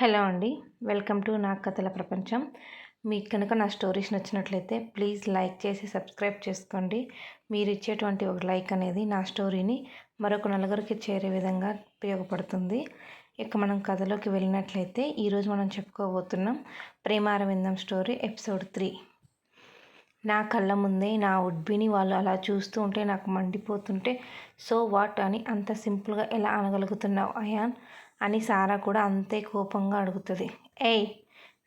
Hello అండి. Welcome to నా కథల ప్రపంచం. మీకు కనుక నా స్టోరీస్ నచ్చినట్లయితే ప్లీజ్ లైక్ చేసి సబ్స్క్రైబ్ చేసుకోండి. మీరు ఇచ్చేటువంటి ఒక లైక్ అనేది నా స్టోరీని మరొక నలుగురికి చేరే విధంగా ఉపయోగపడుతుంది. ఇక మనం కథలోకి వెళ్ళినట్లయితే ఈరోజు మనం చెప్పుకోబోతున్నాం ప్రేమారవిందం స్టోరీ ఎపిసోడ్ త్రీ. నా కళ్ళ ముందే నా ఉడ్బిని వాళ్ళు అలా చూస్తూ ఉంటే నాకు మండిపోతుంటే సో వాట్ అని అంత సింపుల్గా ఎలా అనగలుగుతున్నావు అయాన్? అని సారా కూడా అంతే కోపంగా అడుగుతుంది. ఏయ్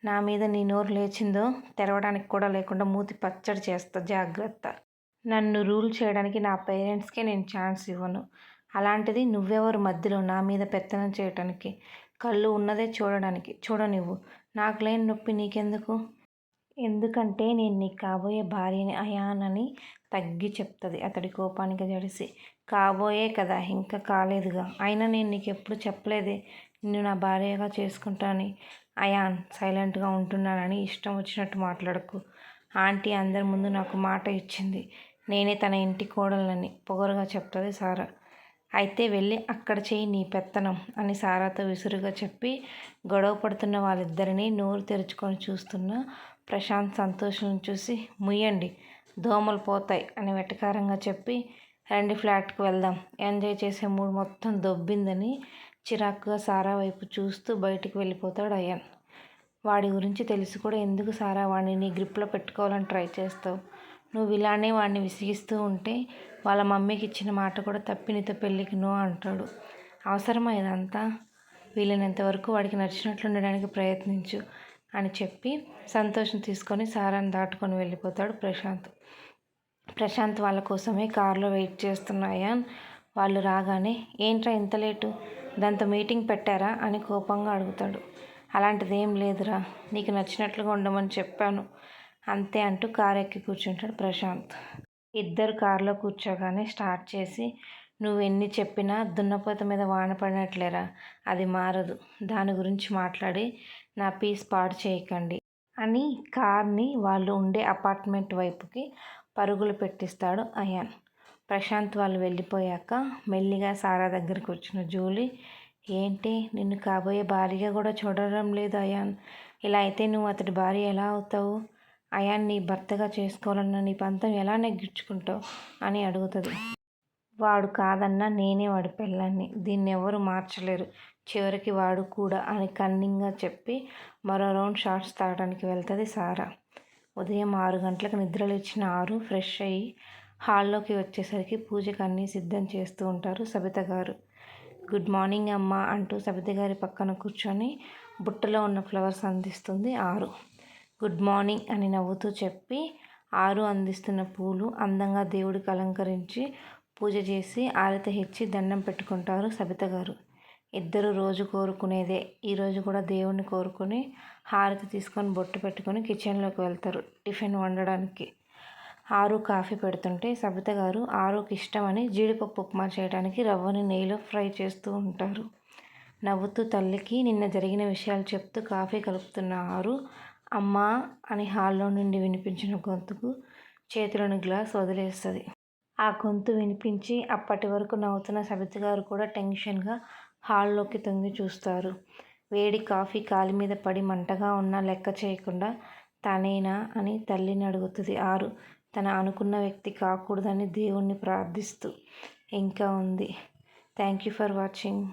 నా మీద నీ నోరు లేచిందో తెరవడానికి కూడా లేకుండా మూతి పచ్చడి చేస్తా జాగ్రత్త. నన్ను రూల్ చేయడానికి నా పేరెంట్స్కే నేను ఛాన్స్ ఇవ్వను. అలాంటిది నువ్వెవరు మధ్యలో నా మీద పెత్తనం చేయటానికి కళ్ళు ఉన్నదే చూడడానికి చూడనివ్వు. నాకు లేని నొప్పి నీకెందుకు? ఎందుకంటే నేను నీకు కాబోయే భార్యని అయానని తగ్గి చెప్తుంది. అతడి కోపానికి జడిసి కాబోయే కదా ఇంకా కాలేదుగా. అయినా నేను నీకు ఎప్పుడు చెప్పలేదే. నిన్ను నా భార్యగా చేసుకుంటానని. అయాన్ సైలెంట్గా ఉంటున్నానని ఇష్టం వచ్చినట్టు మాట్లాడకు. ఆంటీ అందరి ముందు నాకు మాట ఇచ్చింది. నేనే తన ఇంటి కోడలని పొగరుగా చెప్తుంది సారా. అయితే వెళ్ళి అక్కడ చేయి నీ పెత్తనం అని సారాతో విసురుగా చెప్పి గొడవ పడుతున్న వాళ్ళిద్దరినీ నోరు తెరుచుకొని చూస్తున్న ప్రశాంత్ సంతోషం చూసి ముయ్యండి దోమలు పోతాయి అని వెటకారంగా చెప్పి రండి ఫ్లాట్కి వెళ్దాం. ఎంజాయ్ చేసే మూడు మొత్తం దొబ్బిందని చిరాకుగా సారా వైపు చూస్తూ బయటికి వెళ్ళిపోతాడు అయ్యన్ వాడి గురించి తెలిసి కూడా ఎందుకు సారా వాడిని నీ గ్రిప్లో పెట్టుకోవాలని ట్రై చేస్తావు? నువ్వు ఇలానే వాడిని విసిగిస్తూ ఉంటే వాళ్ళ మమ్మీకి ఇచ్చిన మాట కూడా తప్పి నీతో పెళ్ళికి నో అంటాడు. అవసరమా ఇదంతా? వీలైనంతవరకు వాడికి నచ్చినట్లు ఉండడానికి ప్రయత్నించు. అని చెప్పి సంతోషం తీసుకొని సారాన్ని దాటుకొని వెళ్ళిపోతాడు ప్రశాంత్. ప్రశాంత్ వాళ్ళ కోసమే కారులో వెయిట్ చేస్తున్నాయా వాళ్ళు రాగానే ఏంట్రా ఇంత లేటు? దాంతో మీటింగ్ పెట్టారా? అని కోపంగా అడుగుతాడు. అలాంటిది ఏం లేదురా. నీకు నచ్చినట్లుగా ఉండమని చెప్పాను. అంతే అంటూ కారు ఎక్కి కూర్చుంటాడు ప్రశాంత్. ఇద్దరు కారులో కూర్చోగానే స్టార్ట్ చేసి నువ్వు ఎన్ని చెప్పినా దున్నపోత మీద వాన పడినట్లేరా? అది మారదు. దాని గురించి మాట్లాడి నా పీస్ పాడు చేయకండి అని కార్ని వాళ్ళు ఉండే అపార్ట్మెంట్ వైపుకి పరుగులు పెట్టిస్తాడు అయాన్. ప్రశాంత్ వాళ్ళు వెళ్ళిపోయాక మెల్లిగా సారా దగ్గరికి వచ్చిన జూలీ ఏంటి? నిన్ను కాబోయే భార్యగా కూడా చూడడం లేదు అయాన్. ఇలా అయితే నువ్వు అతడి భార్య ఎలా అవుతావు? అయాన్ని భర్తగా చేసుకోవాలన్న నీ పంతం ఎలా నెగ్గించుకుంటావు? అని అడుగుతుంది. వాడు కాదన్నా నేనే వాడి పెళ్ళాన్ని. దీన్ని ఎవరు మార్చలేరు. చివరికి వాడు కూడా అని కన్నింగ్గా చెప్పి మరో రౌండ్ షార్ట్స్ తాగడానికి వెళ్తుంది సారా. ఉదయం ఆరు గంటలకు నిద్రలేచిన ఆరు ఫ్రెష్ అయ్యి హాల్లోకి వచ్చేసరికి పూజకు అన్నీ సిద్ధం చేస్తూ ఉంటారు సబిత గారు. గుడ్ మార్నింగ్ అమ్మ అంటూ సబిత గారి పక్కన కూర్చొని బుట్టలో ఉన్న ఫ్లవర్స్ అందిస్తుంది ఆరు. గుడ్ మార్నింగ్ అని నవ్వుతూ చెప్పి ఆరు అందిస్తున్న పూలు అందంగా దేవుడికి అలంకరించి పూజ చేసి ఆరతి ఇచ్చి దండం పెట్టుకుంటారు సబిత గారు. ఇద్దరు రోజు కోరుకునేదే. ఈరోజు కూడా దేవుణ్ణి కోరుకొని హారతి తీసుకొని బొట్టు పెట్టుకొని కిచెన్లోకి వెళ్తారు టిఫిన్ వండడానికి. ఆరు కాఫీ పెడుతుంటే సబిత గారు ఆరుకి ఇష్టమని జీడిపప్పు ఉప్మా చేయడానికి రవ్వని నెయ్యిలో ఫ్రై చేస్తూ ఉంటారు. నవ్వుతూ తల్లికి నిన్న జరిగిన విషయాలు చెప్తూ కాఫీ కలుపుతున్న ఆరు అమ్మా అని హాల్లో నుండి వినిపించిన గొంతుకు చేతిలోని గ్లాస్ వదిలేస్తుంది. ఆ గొంతు వినిపించి అప్పటి వరకు నవ్వుతున్న సబిత గారు కూడా టెన్షన్గా హాల్లోకి తొంగి చూస్తారు. వేడి కాఫీ కాలి మీద పడి మంటగా ఉన్నా లెక్క చేయకుండా తనేనా అని తల్లిని అడుగుతుంది. ఆరు తన అనుకున్న వ్యక్తి కాకూడదని దేవుణ్ణి ప్రార్థిస్తూ. ఇంకా ఉంది. Thank you for watching.